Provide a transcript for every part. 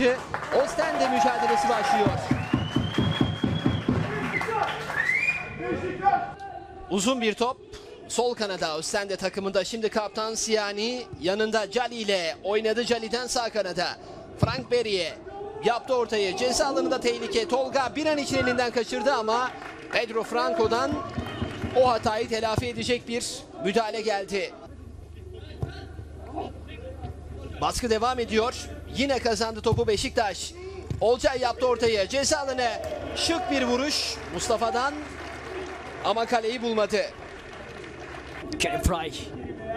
maçı. Ostende mücadelesi başlıyor. Uzun bir top. Sol kanada Ostende takımında şimdi kaptan Siyani yanında Cali ile oynadı Cali'den sağ kanada. Frank Berry'e yaptı ortayı. Ceza alanında tehlike. Tolga bir an için elinden kaçırdı ama Pedro Franco'dan o hatayı telafi edecek bir müdahale geldi. Baskı devam ediyor. Yine kazandı topu Beşiktaş. Olcay yaptı ortayı. Ceza alanı şık bir vuruş Mustafa'dan ama kaleyi bulmadı. Kerim Fry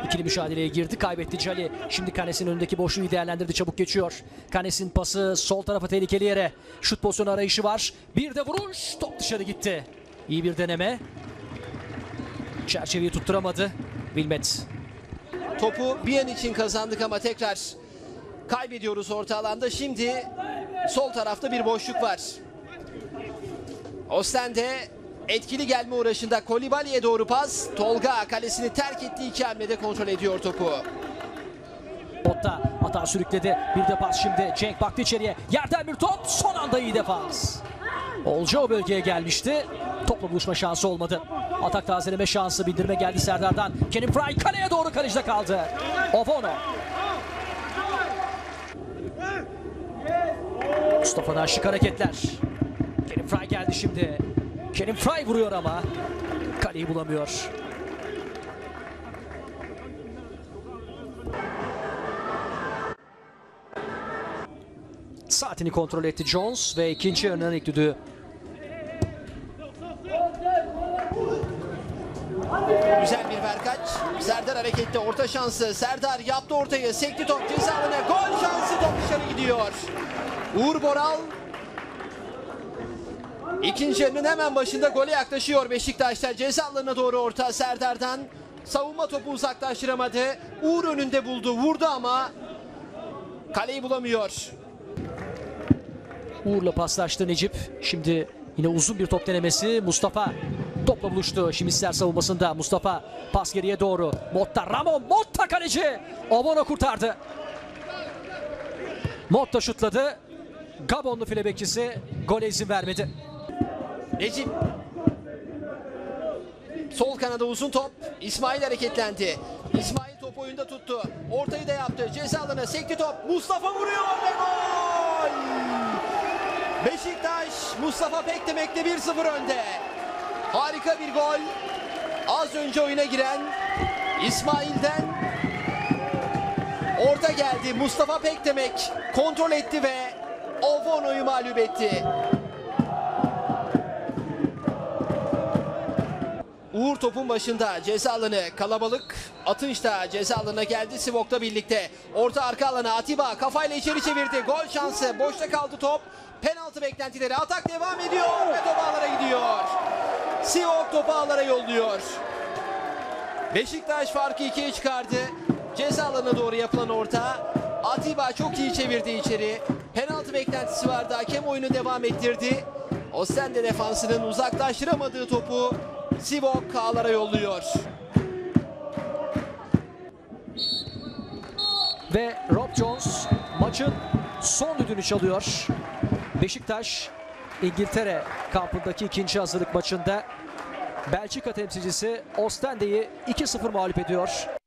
ikili mücadeleye girdi. Kaybetti Cali. Şimdi Kanes'in önündeki boşluğu değerlendirdi. Çabuk geçiyor. Kanes'in pası sol tarafa tehlikeli yere. Şut pozisyonu arayışı var. Bir de vuruş. Top dışarı gitti. İyi bir deneme. Çerçeveyi tutturamadı. Wilmet. Topu bir an için kazandık ama tekrar kaybediyoruz orta alanda. Şimdi sol tarafta bir boşluk var. Ostende etkili gelme uğraşında Kolibali'ye doğru pas. Tolga kalesini terk ettiği iki hamlede kontrol ediyor topu. Botta hata sürükledi. Bir de pas şimdi. Cenk baktı içeriye. Yerden bir top. Son anda iyi defans. Olca o bölgeye gelmişti. Topla buluşma şansı olmadı. Atak tazeleme şansı bindirme geldi Serdar'dan. Kerim Fry kaleye doğru kalecide kaldı. Ovono. Mustafa'dan şık hareketler. Kerim Fry geldi şimdi. Kerim Fry vuruyor ama kaleyi bulamıyor. Saatini kontrol etti Jones ve ikinci yarının ilk düdüğü. Güzel bir verkaç. Serdar harekette orta şansı. Serdar yaptı ortayı. Sekti top ceza alanına. Gol şansı top dışarı gidiyor. Uğur Boral İkinci yarının hemen başında gole yaklaşıyor Beşiktaş'ta. Ceza doğru orta Serdar'dan. Savunma topu uzaklaştıramadı. Uğur önünde buldu. Vurdu ama kaleyi bulamıyor. Uğur'la paslaştı Necip. Şimdi yine uzun bir top denemesi. Mustafa topla buluştu. Şimisler savunmasında. Mustafa pas geriye doğru. Motta Ramon. Motta kaleci. Obono kurtardı. Motta şutladı. Gabonlu file bekçisi gole izin vermedi. Necip. Sol kanada uzun top. İsmail hareketlendi. İsmail top oyunda tuttu. Ortayı da yaptı. Ceza alanına sekti top. Mustafa vuruyor ve gol! Beşiktaş Mustafa Pekdemek'le 1-0 önde. Harika bir gol. Az önce oyuna giren İsmail'den orta geldi. Mustafa Pekdemek kontrol etti ve Ovono'yu mağlup etti. Uğur topun başında ceza kalabalık. Atınç da ceza geldi Sivok'la birlikte. Orta arka alana Atiba kafayla içeri çevirdi. Gol şansı. Boşta kaldı top. Penaltı beklentileri. Atak devam ediyor ve top ağlara gidiyor. Sivok topu ağlara yolluyor. Beşiktaş farkı ikiye çıkardı. Ceza doğru yapılan orta. Atiba çok iyi çevirdi içeri. Penaltı beklentisi vardı. Hakem oyunu devam ettirdi. Ostende defansının uzaklaştıramadığı topu Sivok ağlara yolluyor. Ve Rob Jones maçın son düdüğünü çalıyor. Beşiktaş İngiltere kampındaki ikinci hazırlık maçında Belçika temsilcisi Ostende'yi 2-0 mağlup ediyor.